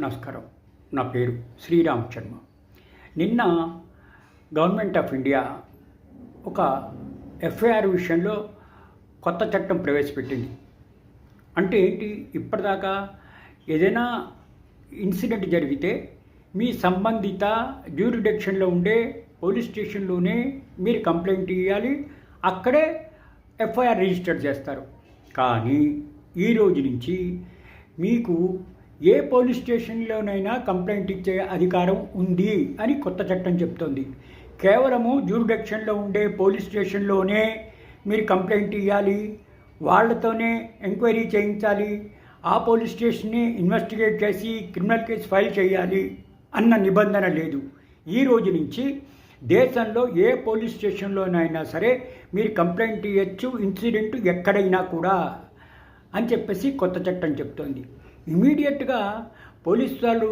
నమస్కారం. నా పేరు శ్రీరామ్ శర్మ నిన్న గవర్నమెంట్ ఆఫ్ ఇండియా ఒక ఎఫ్ఐఆర్ విషయంలో కొత్త చట్టం ప్రవేశపెట్టింది. అంటే ఏంటి? ఇప్పటిదాకా ఏదైనా ఇన్సిడెంట్ జరిగితే మీ సంబంధిత జ్యూరిడక్షన్లో ఉండే పోలీస్ స్టేషన్లోనే మీరు కంప్లైంట్ ఇవ్వాలి అక్కడే ఎఫ్ఐఆర్ రిజిస్టర్ చేస్తారు. కానీ ఈ రోజు నుంచి మీకు ఏ పోలీస్ స్టేషన్లోనైనా కంప్లైంట్ ఇచ్చే అధికారం ఉంది అని కొత్త చట్టం చెప్తోంది. కేవలము జ్యూరిడక్షన్లో ఉండే పోలీస్ స్టేషన్లోనే మీరు కంప్లైంట్ ఇవ్వాలి వాళ్ళతోనే ఎంక్వైరీ చేయించాలి ఆ పోలీస్ స్టేషన్ని ఇన్వెస్టిగేట్ చేసి క్రిమినల్ కేసు ఫైల్ చేయాలి అన్న నిబంధన లేదు. ఈ రోజు నుంచి దేశంలో ఏ పోలీస్ స్టేషన్లోనైనా సరే మీరు కంప్లైంట్ ఇవ్వచ్చు ఇన్సిడెంట్ ఎక్కడైనా కూడా అని చెప్పేసి కొత్త చట్టం చెప్తోంది. ఇమీడియట్గా పోలీస్ వాళ్ళు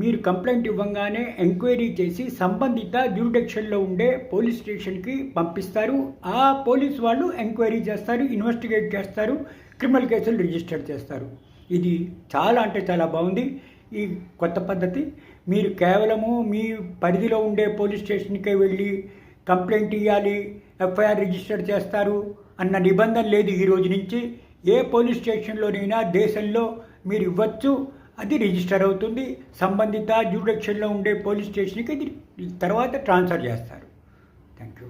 మీరు కంప్లైంట్ ఇవ్వగానే ఎంక్వైరీ చేసి సంబంధిత జ్యూరిడక్షన్లో ఉండే పోలీస్ స్టేషన్కి పంపిస్తారు. ఆ పోలీస్ వాళ్ళు ఎంక్వైరీ చేస్తారు ఇన్వెస్టిగేట్ చేస్తారు క్రిమినల్ కేసులు రిజిస్టర్ చేస్తారు. ఇది చాలా అంటే చాలా బాగుంది. ఈ కొత్త పద్ధతి మీరు కేవలము మీ పరిధిలో ఉండే పోలీస్ స్టేషన్కే వెళ్ళి కంప్లైంట్ ఇవ్వాలి ఎఫ్ఐఆర్ రిజిస్టర్ చేస్తారు అన్న నిబంధన లేదు ఈ రోజు నుంచి. ఏ పోలీస్ స్టేషన్లోనైనా దేశంలో మీరు ఇవ్వచ్చు అది రిజిస్టర్ అవుతుంది. సంబంధిత జ్యూడక్షన్లో ఉండే పోలీస్ స్టేషన్కి ఇది తర్వాత ట్రాన్స్ఫర్ చేస్తారు. Thank you.